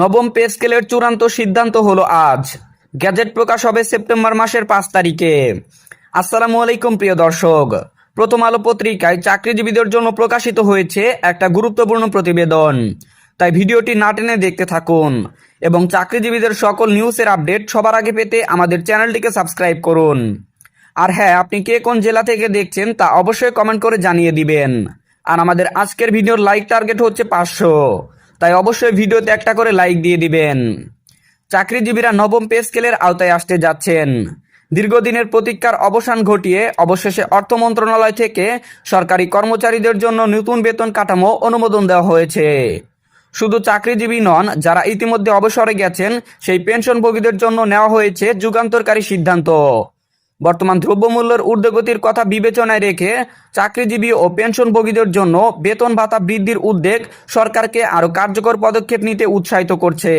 নবম পে স্কেলের চূড়ান্ত সিদ্ধান্ত হলো আজ। গ্যাজেট প্রকাশ হবে সেপ্টেম্বর মাসের পাঁচ তারিখে। আসসালামু আলাইকুম, প্রিয় দর্শক। প্রথম আলো পত্রিকায় চাকরিজীবীদের জন্য প্রকাশিত হয়েছে একটা গুরুত্বপূর্ণ প্রতিবেদন। তাই ভিডিওটি না টেনে দেখতে থাকুন এবং চাকরিজীবীদের সকল নিউজের আপডেট সবার আগে পেতে আমাদের চ্যানেলটিকে সাবস্ক্রাইব করুন। আর হ্যাঁ আপনি কে কোন জেলা থেকে দেখছেন তা অবশ্যই কমেন্ট করে জানিয়ে দিবেন। আর আমাদের আজকের ভিডিওর লাইক টার্গেট হচ্ছে পাঁচশো। তাই অবশ্যই ভিডিওতে একটা করে লাইক দিয়ে দিবেন। চাকরিজীবীরা নবম পে স্কেলের আওতায় আসতে যাচ্ছেন। দীর্ঘদিনের প্রতীক্ষার অবসান ঘটিয়ে অবশেষে অর্থ মন্ত্রণালয় থেকে সরকারি কর্মচারীদের জন্য নতুন বেতন কাঠামো অনুমোদন দেওয়া হয়েছে। শুধু চাকরিজীবী নন, যারা ইতিমধ্যে অবসরে গেছেন, সেই পেনশনভোগীদের জন্য নেওয়া হয়েছে যুগান্তরকারী সিদ্ধান্ত। বর্তমান দ্রব্যমূল্যের ঊর্ধ্বগতির কথা বিবেচনায় রেখে চাকরিজীবী ও পেনশনভোগীদের জন্য বেতন ভাতা বৃদ্ধির উদ্যোগ সরকারকে আরও কার্যকর পদক্ষেপ নিতে উৎসাহিত করছে।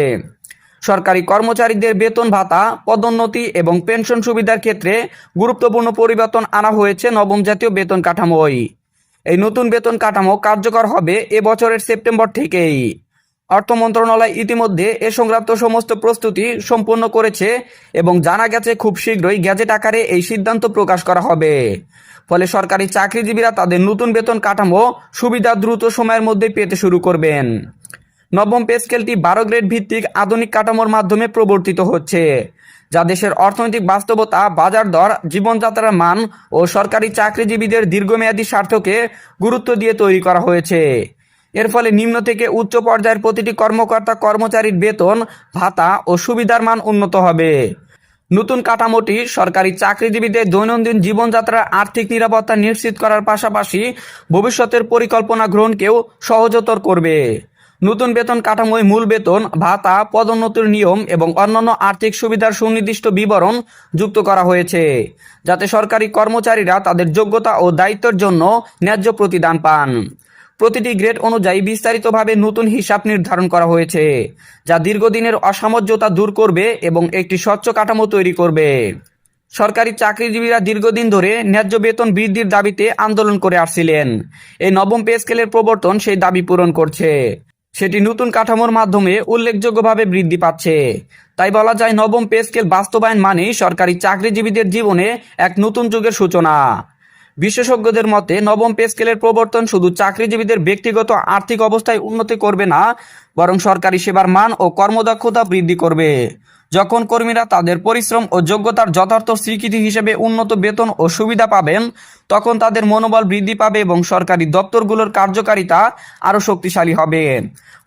সরকারি কর্মচারীদের বেতন ভাতা, পদোন্নতি এবং পেনশন সুবিধার ক্ষেত্রে গুরুত্বপূর্ণ পরিবর্তন আনা হয়েছে নবম জাতীয় বেতন কাঠামোয়। এই নতুন বেতন কাঠামো কার্যকর হবে এ বছরের সেপ্টেম্বর থেকেই। অর্থ মন্ত্রণালয় ইতিমধ্যে এ সংক্রান্ত সমস্ত প্রস্তুতি সম্পূর্ণ করেছে এবং জানা গেছে খুব শীঘ্রই গ্যাজেট আকারে এই সিদ্ধান্ত প্রকাশ করা হবে। ফলে সরকারি চাকরিজীবীরা তাদের নতুন বেতন কাঠামো সুবিধা দ্রুত সময়ের মধ্যে পেতে শুরু করবেন। নবম পে স্কেলটি বারো গ্রেড ভিত্তিক আধুনিক কাঠামোর মাধ্যমে প্রবর্তিত হচ্ছে, যা দেশের অর্থনৈতিক বাস্তবতা, বাজার দর, জীবনযাত্রার মান ও সরকারি চাকরিজীবীদের দীর্ঘমেয়াদী স্বার্থকে গুরুত্ব দিয়ে তৈরি করা হয়েছে। এর ফলে নিম্ন থেকে উচ্চ পর্যায়ের প্রতিটি কর্মকর্তা, কর্মচারীর বেতন, ভাতা ও সুবিধার মান উন্নত হবে। নতুন কাঠামোটি সরকারি চাকরিজীবীদের দৈনন্দিন জীবনযাত্রার আর্থিক নিরাপত্তা নিশ্চিত করার পাশাপাশি ভবিষ্যতের পরিকল্পনা গ্রহণকেও সহজতর করবে। নতুন বেতন কাঠামোয় মূল বেতন, ভাতা, পদোন্নতির নিয়ম এবং অন্যান্য আর্থিক সুবিধার সুনির্দিষ্ট বিবরণ যুক্ত করা হয়েছে, যাতে সরকারি কর্মচারীরা তাদের যোগ্যতা ও দায়িত্বের জন্য ন্যায্য প্রতিদান পান। প্রতিটি গ্রেড অনুযায়ী বিস্তারিতভাবে নতুন হিসাব নির্ধারণ করা হয়েছে, যা দীর্ঘদিনের অসামঞ্জতা দূর করবে এবং একটি স্বচ্ছ কাঠামো তৈরি করবে। সরকারি চাকরিজীবীরা দীর্ঘদিন ধরে ন্যায্য বেতন বৃদ্ধির দাবিতে আন্দোলন করে আসছিলেন। এই নবম পে স্কেলের প্রবর্তন সেই দাবি পূরণ করছে। সেটি নতুন কাঠামোর মাধ্যমে উল্লেখযোগ্যভাবে বৃদ্ধি পাচ্ছে। তাই বলা যায়, নবম পে স্কেল বাস্তবায়ন মানেই সরকারি চাকরিজীবীদের জীবনে এক নতুন যুগের সূচনা। বিশেষজ্ঞদের মতে, নবম পে স্কেলের প্রবর্তন শুধু চাকরিজীবীদের ব্যক্তিগত আর্থিক অবস্থায় উন্নতি করবে না, বরং সরকারি সেবার মান ও কর্মদক্ষতা বৃদ্ধি করবে। যখন কর্মীরা তাদের পরিশ্রম ও যোগ্যতার যথার্থ স্বীকৃতি হিসেবে উন্নত বেতন ও সুবিধা পাবেন, তখন তাদের মনোবল বৃদ্ধি পাবে এবং সরকারি দপ্তরগুলোর কার্যকারিতা আরও শক্তিশালী হবে।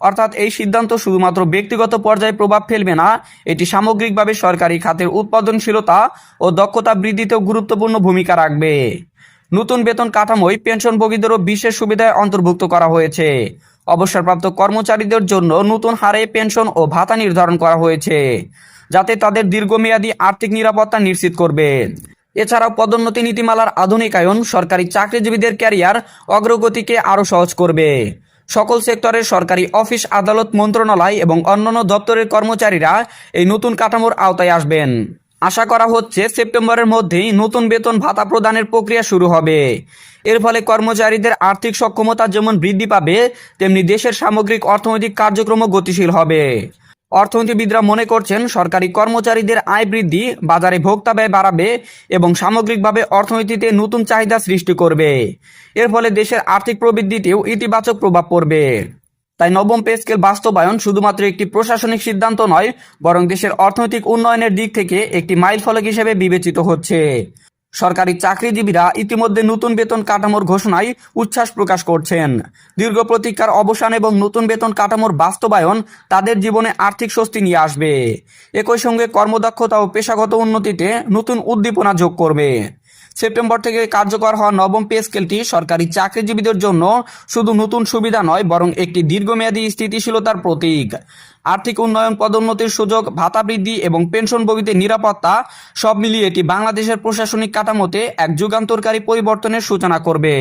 অর্থাৎ এই সিদ্ধান্ত শুধুমাত্র ব্যক্তিগত পর্যায়ে প্রভাব ফেলবে না, এটি সামগ্রিকভাবে সরকারি খাতের উৎপাদনশীলতা ও দক্ষতা বৃদ্ধিতেও গুরুত্বপূর্ণ ভূমিকা রাখবে। নতুন বেতন কাঠামোয় পেনশনভোগীদেরও বিশেষ সুবিধায় অন্তর্ভুক্ত করা হয়েছে। অবসরপ্রাপ্ত কর্মচারীদের জন্য নতুন হারে পেনশন ও ভাতা নির্ধারণ করা হয়েছে, যাতে তাদের দীর্ঘমেয়াদী আর্থিক নিরাপত্তা নিশ্চিত করবে। এছাড়াও পদোন্নতি নীতিমালার আধুনিকায়ন সরকারি চাকরিজীবীদের ক্যারিয়ার অগ্রগতিকে আরও সহজ করবে। সকল সেক্টরের সরকারি অফিস, আদালত, মন্ত্রণালয় এবং অন্যান্য দপ্তরের কর্মচারীরা এই নতুন কাঠামোর আওতায় আসবেন। আশা করা হচ্ছে সেপ্টেম্বরের মধ্যেই নতুন বেতন ভাতা প্রদানের প্রক্রিয়া শুরু হবে। এর ফলে কর্মচারীদের আর্থিক সক্ষমতা যেমন বৃদ্ধি পাবে, তেমনি দেশের সামগ্রিক অর্থনৈতিক কার্যক্রমও গতিশীল হবে। অর্থনীতিবিদরা মনে করছেন, সরকারি কর্মচারীদের আয় বৃদ্ধি, বাজারে ভোক্তা ব্যয় বাড়াবে এবং সামগ্রিকভাবে অর্থনীতিতে নতুন চাহিদা সৃষ্টি করবে। এর ফলে দেশের আর্থিক প্রবৃদ্ধিতেও ইতিবাচক প্রভাব পড়বে। তাই নবম পে স্কেল বাস্তবায়ন শুধুমাত্র একটি প্রশাসনিক সিদ্ধান্ত নয়, বরং দেশের অর্থনৈতিক উন্নয়নের দিক থেকে একটি মাইল ফলক হিসেবে বিবেচিত হচ্ছে। সরকারি চাকরিজীবীরা ইতিমধ্যে নতুন বেতন কাঠামোর ঘোষণায় উচ্ছ্বাস প্রকাশ করছেন। দীর্ঘ প্রতীক্ষার অবসান এবং নতুন বেতন কাঠামোর বাস্তবায়ন তাদের জীবনে আর্থিক স্বস্তি নিয়ে আসবে। একই সঙ্গে কর্মদক্ষতা ও পেশাগত উন্নতিতে নতুন উদ্দীপনা যোগ করবে। সেপ্টেম্বর থেকে কার্যকর হওয়া নবম পে স্কেলটি সরকারি চাকরিজীবীদের জন্য শুধু নতুন সুবিধা নয়, বরং একটি দীর্ঘমেয়াদী স্থিতিশীলতার প্রতীক। আর্থিক উন্নয়ন, পদোন্নতির সুযোগ, ভাতা বৃদ্ধি এবং পেনশনভোগীদের নিরাপত্তা, সব মিলিয়ে এটি বাংলাদেশের প্রশাসনিক কাঠামোতে এক যুগান্তরকারী পরিবর্তনের সূচনা করবে।